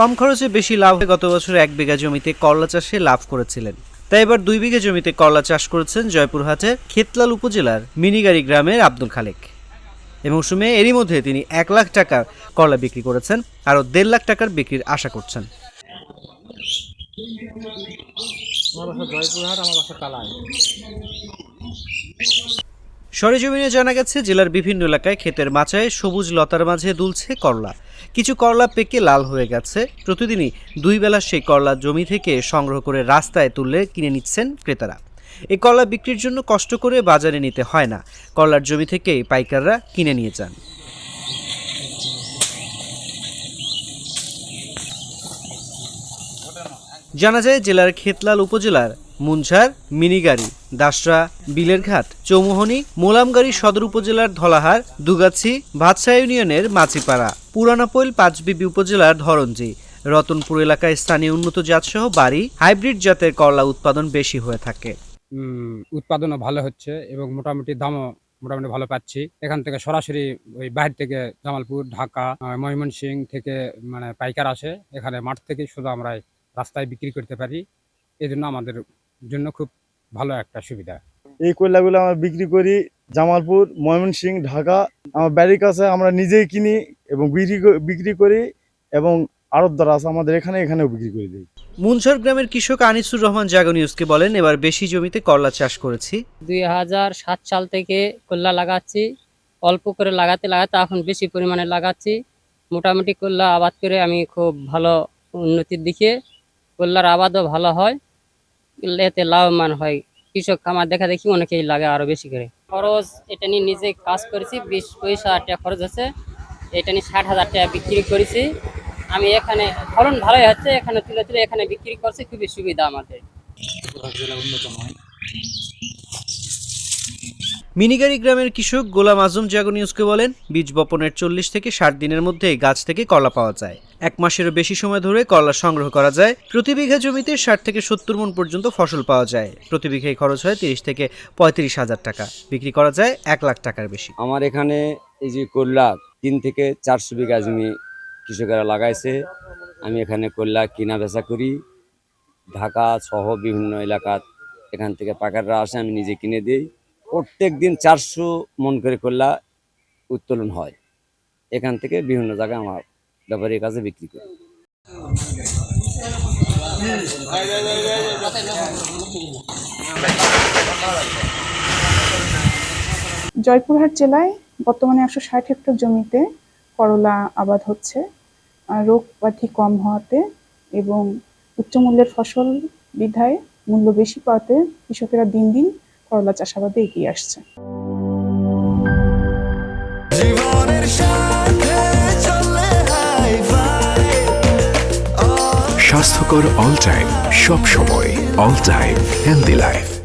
কম খরচে বেশি লাভ গত বছর এক বিঘা জমিতে করলা চাষে লাভ করেছিলেন। তাই এবার দুই বিঘা জমিতে করলা চাষ করেছেন জয়পুরহাটের খেতলাল উপজেলার মিনিগাড়ি গ্রামের আব্দুল খালেক। এ মৌসুমে এরই মধ্যে তিনি এক লাখ টাকার করলা বিক্রি করেছেন, আরও দেড় লাখ টাকার বিক্রির আশা করছেন। সরেজমিনে জানা গেছে, জেলার বিভিন্ন এলাকায় ক্ষেতের মাচায় সবুজ লতার মাঝে দুলছে করলা। কিছু করলা পেকে লাল হয়ে গেছে। প্রতিদিনই দুই বেলা সেই করলা জমি থেকে সংগ্রহ করে রাস্তায় তুললে কিনে নিচ্ছেন ক্রেতারা। এই করলা বিক্রির জন্য কষ্ট করে বাজারে নিতে হয় না। করলার জমি থেকেই পাইকাররা কিনে নিয়ে যান। জানা যায়, জেলার খেতলাল উপজেলার মুনঝার মিনিগাড়ি, দাসরা, বিলেরঘাট, চৌমোহনী, মোলামগাড়ি সদর উপজেলার ধলাহার, দুগাছি ভাতসা ইউনিয়নের মাছিপাড়া, পুরানাপৈল পাঁচবিবি উপজেলার ধরঞ্জি রতনপুর এলাকায় স্থানীয় উন্নত জাতসহ বাড়ি, হাইব্রিড জাতের করলা উৎপাদন বেশি হয়ে থাকে। উৎপাদনও ভালো হচ্ছে এবং মোটামুটি দামও মোটামুটি ভালো পাচ্ছি। এখান থেকে সরাসরি ওই বাইরে থেকে জামালপুর, ঢাকা ময়মনসিংহ থেকে মানে পাইকার আসে। এখানে মাঠ থেকে শুধু আমরা রাস্তায় বিক্রি করতে পারি। এই জন্য আমাদের জন্য খুব ভালো একটা সুবিধা। এই কয়লাগুলো আমরা বিক্রি করি জামালপুর ময়মনসিংহ ঢাকা। আমার বাড়ির কাছে আমরা নিজেই কিনি এবং বিক্রি বিক্রি করি এবং আড়তদার আছে আমাদের এখানে এখানেও বিক্রি করে দিই। মুনঝর গ্রামের কৃষক আনিসুর রহমান জাগো নিউজকে বলেন এবার বেশি জমিতে করলা চাষ করেছি। দুই হাজার সাত সাল থেকে কল্লা লাগাচ্ছি অল্প করে লাগাতে লাগাতে এখন বেশি পরিমাণে লাগাচ্ছি। মোটামুটি কল্লা আবাদ করে আমি খুব ভালো উন্নতির দিকে কল্লার আবাদও ভালো হয়। এতে লাভবান হয়। কৃষক খামার দেখা দেখি অনেকেই লাগে আরও বেশি করে। খরচ এটা নিয়ে নিজে কাজ করেছি, বিশ পঁচিশ হাজার টাকা খরচ আছে। এটা নিয়ে ষাট হাজার টাকা বিক্রি করেছি। আমি এখানে ফলন ভালোই হচ্ছে, এখানে তুলে তুলে এখানে বিক্রি করছি, খুবই সুবিধা আমাদের। মিনিগাড়ি গ্রামের কৃষক গোলাম আজম জাগো নিউজকে বলেন, বীজ বপনের চল্লিশ থেকে ষাট দিনের মধ্যে গাছ থেকে কলা পাওয়া যায়। এক মাসেরও বেশি সময় ধরে কলা সংগ্রহ করা যায়। প্রতি বিঘা জমিতে ষাট থেকে সত্তর মন পর্যন্ত ফসল পাওয়া যায়। প্রতি বিঘায় খরচ হয় তিরিশ থেকে পঁয়ত্রিশ হাজার টাকা। বিক্রি করা যায় এক লাখ টাকার বেশি। আমার এখানে এই যে করলা তিন থেকে চারশো বিঘা জমি কৃষকেরা লাগাইছে। আমি এখানে করলা কিনা বেচা করি। ঢাকা সহ বিভিন্ন এলাকাত এখান থেকে পাকাররা আসে, আমি নিজে কিনে দিই। প্রত্যেক দিন চারশো মন করে করলা উত্তোলন হয়। এখান থেকে বিভিন্ন জায়গায় আমার ব্যাপারীর কাছে বিক্রি করি। জয়পুরহাট জেলায় বর্তমানে একশো ষাট হেক্টর জমিতে করলা আবাদ হচ্ছে। রোগ ব্যাধি কম হওয়াতে এবং উচ্চমূল্যের ফসল বিধায় মূল্য বেশি পাওয়াতে কৃষকেরা দিন দিন করলা চাষাবাদে এগিয়ে আসছে। স্বাস্থ্যকর অল টাইম সব সময় অল টাইম হেলদি লাইফ।